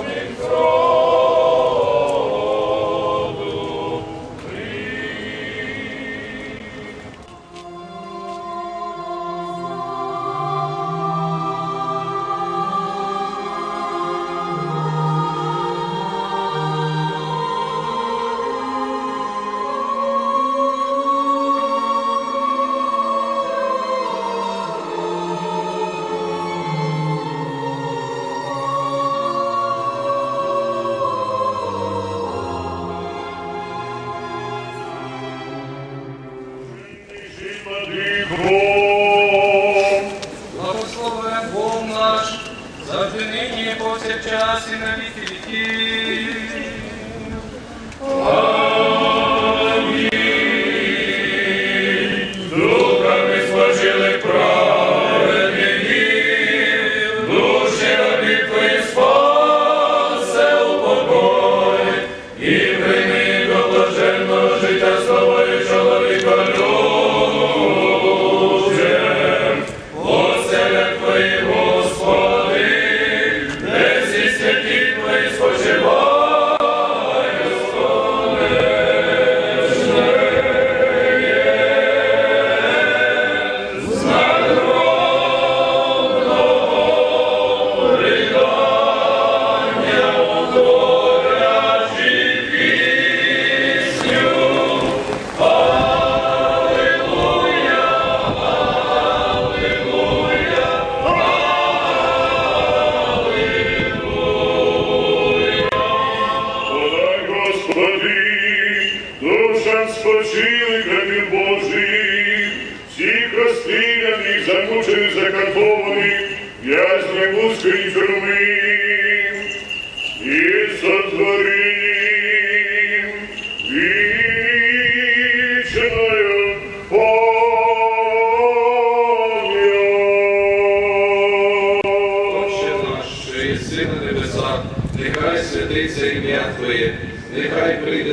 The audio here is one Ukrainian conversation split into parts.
Amen. Господи Бог. Благословен Бог наш, завжди нині повсякчас і навіки. Душам спочили крапів Божий, всіх розстріляних, замучених, закатованих, в'язнів вузької тюрми, і нехай святиться ім'я Твоє,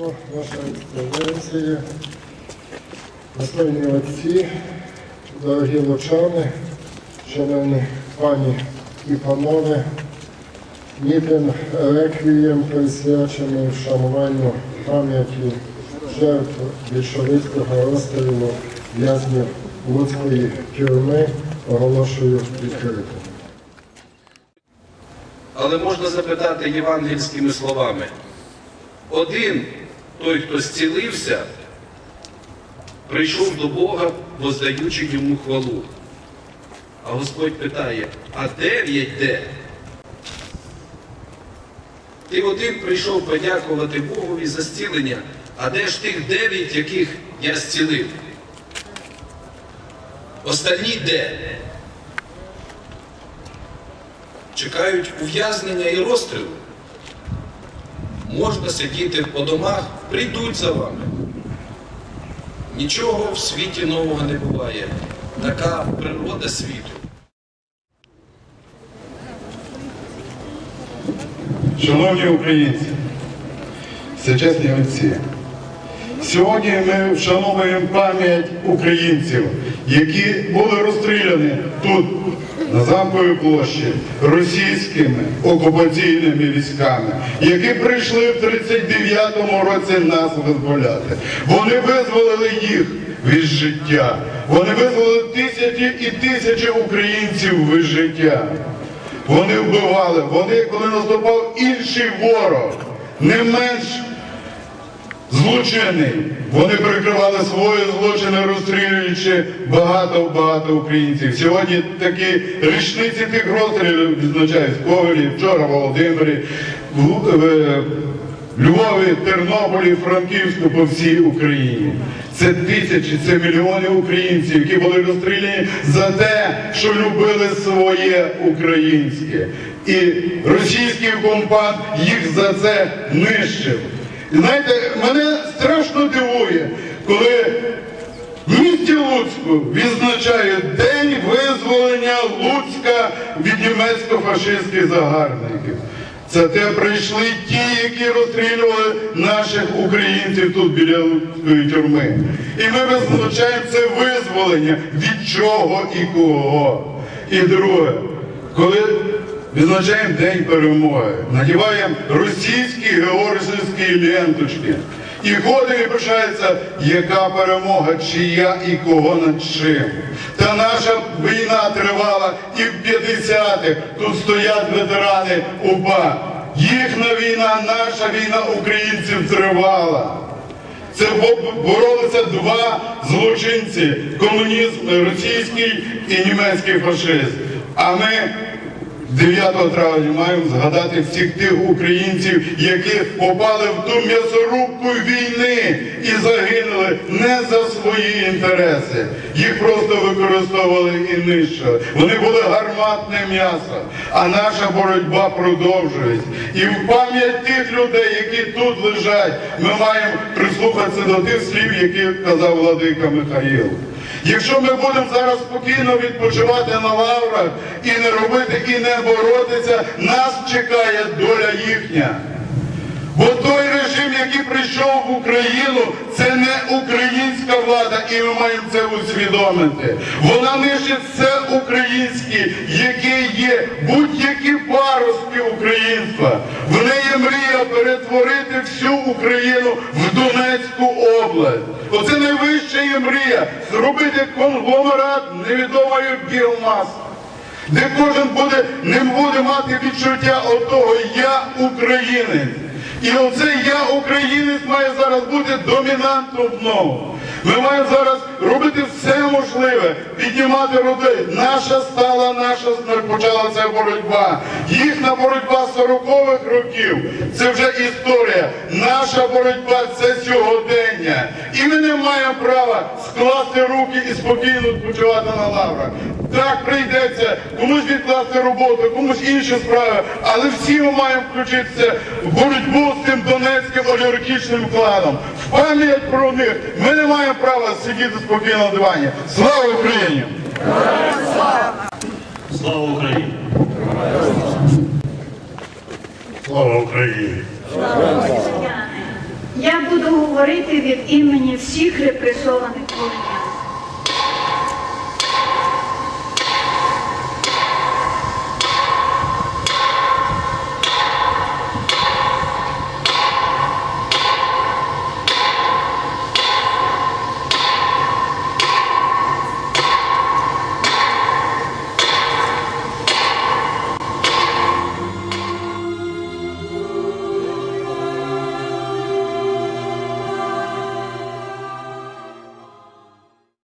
ваша експозиція, достойні отці, дорогі лучани, шановні пані і панове, мітинг реквієм присвячений вшануванню пам'яті жертв більшовицького розстрілу в'язнів Луцької тюрми оголошую відкритим. Але можна запитати євангельськими словами. Один, той, хто зцілився, прийшов до Бога, воздаючи йому хвалу. А Господь питає, а дев'ять де? Ти один прийшов подякувати Богові за зцілення, а де ж тих дев'ять, яких я зцілив? Остальні де? чекають ув'язнення і розстрілу. Можна сидіти по домах, прийдуть за вами. Нічого в світі нового не буває. Така природа світу. Шановні українці, всечесні отці, сьогодні ми вшановуємо пам'ять українців, які були розстріляні тут, на замковій площі, російськими окупаційними військами, які прийшли в 39-му році нас визволяти. Вони визволили їх від життя. Вони визволили тисячі і тисячі українців від життя. Вони вбивали, вони, коли наступав інший ворог, не менш злочинний, вони прикривали свої злочини, розстрілюючи багато-багато українців. Сьогодні такі річниці тих розстрілів відзначають в Ковелі, вчора в Володимирі, в в Львові, Тернополі, Франківську по всій Україні. Це тисячі, це мільйони українців, які були розстріляні за те, що любили своє українське. І російський окупант їх за це нищив. І знаєте, мене страшно дивує, коли в місті Луцьку відзначають День визволення Луцька від німецько-фашистських загарбників. Це те прийшли ті, які розстрілювали наших українців тут біля Луцької тюрми. І ми визначаємо це визволення від чого і кого. І друге, коли відзначаємо День перемоги, надіваємо російські георгіївські ленточки. І ходить і пишається, яка перемога, чия і кого над чим. Та наша війна тривала і в 50-х. Тут стоять ветерани УПА. Їхня війна, наша війна українців тривала. Це боролися два злочинці комунізм російський і німецький фашист. А ми 9 травня маємо згадати всіх тих українців, які попали в ту м'ясорубку війни і загинули не за свої інтереси. Їх просто використовували і нищили. Вони були гарматне м'ясо, а наша боротьба продовжується. І в пам'ять тих людей, які тут лежать, ми маємо прислухатися до тих слів, які казав владика Михаїл. Якщо ми будемо зараз спокійно відпочивати на лаврах і не робити, і не боротися, нас чекає доля їхня. Бо той режим, який прийшов в Україну, це не українська влада. і ми маємо це усвідомити. Вона нищить все українське, яке є, будь-які паростки українства. В неї мрія перетворити всю Україну в Донецьку область. Оце найвища її мрія зробити конгломерат невідомої біомаси де кожен буде, не буде мати відчуття отого я українець. І оце я українець має зараз бути домінантом знову. Ми маємо зараз робити все можливе, піднімати людей. Наша стала, наша почалася боротьба. Їхня боротьба 40-х років це вже історія. Наша боротьба це сьогодення. І ми не маємо права скласти руки і спокійно відпочивати на лаврах. Так прийдеться комусь відкласти роботу, комусь інші справи, але всі ми маємо включитися в боротьбу з цим донецьким олігархічним кланом. В пам'ять про них ми не маємо права сидіти спокійно на дивані. Слава Україні! Слава Україні! Слава Україні! Я буду говорити від імені всіх репресованих волинян.